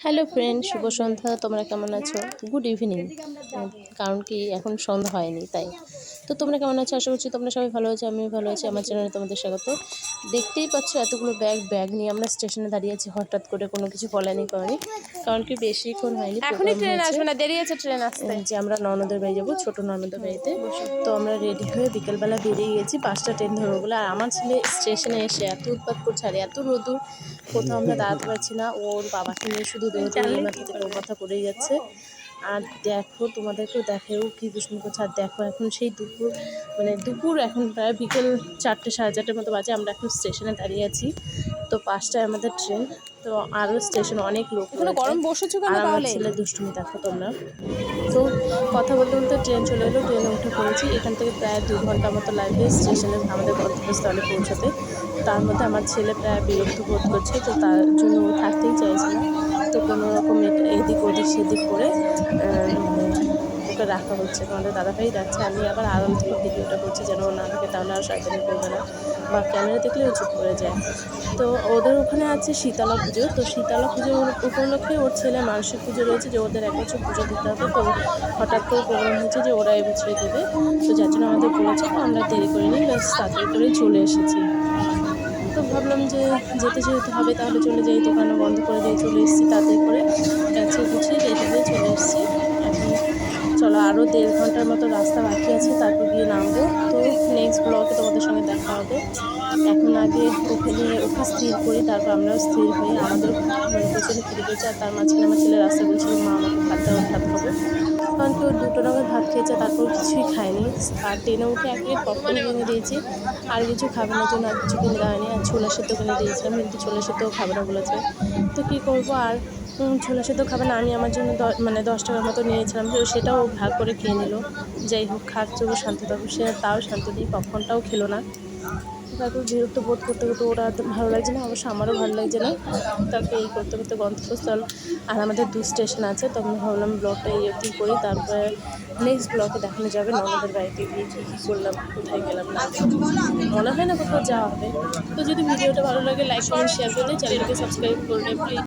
Hello friend শুভ সন্ধ্যা, তোমরা কেমন আছো? গুড ইভিনিং কারণ কি, এখন সন্ধ্যা হয়নি, তাই। তো তোমরা কেমন আছো? আশা করছি তোমরা সবাই ভালো আছো আমিও ভালো আছি আমার চ্যানেলে তোমাদের স্বাগত। দেখতেই পাচ্ছ এতগুলো ব্যাগ ব্যাগ নিয়ে আমরা স্টেশনে দাঁড়িয়ে আছি হঠাৎ করে কোনো কিছু বলেনি করেনি কারণ কি বেশিক্ষণ হয়নি এখনই ট্রেন আসবে না দেরি আছে ট্রেন আসতে। যে আমরা ননদের বাড়ি যাব ছোটো ননদের বাড়িতে। তো আমরা রেডি হয়ে বিকেলবেলা বেরিয়ে গেছি পাঁচটা ট্রেন ধরবো বলে। আর আমার ছেলে স্টেশনে এসে এত উৎপাত করছে আর এত রোদুর কোথাও আমরা দাঁড়াতে পারছি না। ওর বাবাকে নিয়ে শুধু দৌড়ে কথা করেই যাচ্ছে। আর দেখো তোমাদেরকেও দেখেও কি দুষ্মি করছে। আর দেখো এখন সেই দুপুর মানে দুপুর এখন প্রায় বিকেল চারটে সাড়ে চারটের মতো বাজে। আমরা এখন স্টেশনে দাঁড়িয়ে আছি। তো পাঁচটায় আমাদের ট্রেন। তো আরও স্টেশন অনেক লোক গরম বসেছো কেন আর আমার ছেলে দুষ্টুমি দেখো তোমরা। তো কথা বলতে বলতে ট্রেন চলে এলো। ট্রেনে উঠে পড়েছি। এখান থেকে প্রায় দু ঘণ্টা মতো লাগবে স্টেশনে আমাদের গন্তব্যস্থলে পৌঁছতে। তার মধ্যে আমার ছেলে প্রায় বিরক্ত বোধ করছে। তো তার জন্য থাকতেই চাইছে না। তো কোনো রকম এদিক ওদিক সেদিক করে ওকে রাখা হচ্ছে। আমাদের দাদাভাই যাচ্ছে, আমি আবার আড়াল থেকে ভিডিওটা করছি যেন ও না থাকে, তাহলে আর শয়তানি করবে না। বা ক্যামেরা দেখলে ও চুপ করে যায়। তো ওদের ওখানে আছে শীতলা পুজো। তো শীতলা পুজো উপলক্ষে ওর ছেলে মানসিক পুজো রয়েছে, যে ওদের এক বছর পুজো দিতে হবে। তো হঠাৎ করে প্রোগ্রাম হয়েছে যে ওরা এবছরে দেবে। তো যার জন্য আমাদের বলেছে আমরা দেরি করিনি, ব্যাস তাড়াতাড়ি করেই চলে এসেছি। ভাবলাম যে যেতে যেতে হবে, তাহলে চলে যাই, দোকানও বন্ধ করে দিয়ে চলে এসেছি, তাড়াতাড়ি করে গেছে গুছিয়ে রেডি হয়ে চলে এসেছি। এখন চলো আরও দেড় ঘণ্টার মতো রাস্তা বাকি আছে, তারপর গিয়ে নামবো। তো নেক্সট ব্লগে তোমাদের সঙ্গে দেখা হবে। এখন আগে ওকে ওকে স্থির করি, তারপর আমরাও স্থির হই। আমাদের মানে পেছনে ফিরে গেছে, আর তার মাঝখানে আমার ছেলে রাস্তা বলছিল মা আমাকে দাও খাব দুটো রঙের ভাত খেয়েছে, তারপর কিছুই খায়নি আর ট্রেনে উঠে আগে পপকর্ন কিনে দিয়েছি। আর কিছু খাবে না, জন্য আর কিছু কিনে দেওয়া হয়নি। আর ছোলা সেদ্ধ কিনে দিয়েছিলাম, কিন্তু ছোলা সেদ্ধও খাবে না বলেছে। তো কী করব আর? ছোলা সেদ্ধ খাবে না, আমি আমার জন্য মানে দশ টাকার মতো নিয়েছিলাম, তো সেটাও ভাগ করে খেয়ে নিল। যাই হোক, খাচ্ছে ও শান্তি থাকবে সে তাও শান্তি নেই পপকর্নটাও খেলো না। তারপর বিরক্ত বোধ করতে করতে ওরা ভালো লাগছে না, অবশ্য আমারও ভালো লাগছে না। তাকে এই করতে করতে গন্তব্যস্থল আর আমাদের দু স্টেশন আছে, তো আমি ভাবলাম ব্লগটা এই অবধি করি, তারপরে নেক্সট ব্লগে দেখানো যাবে ননদের বাড়িতে গিয়ে কী কী করলাম, কোথায় গেলাম, না মনে হয় না কোথাও যাওয়া হবে। তো যদি ভিডিওটা ভালো লাগে লাইক কমেন্ট শেয়ার করে চ্যানেলকে সাবস্ক্রাইব করলে প্লিজ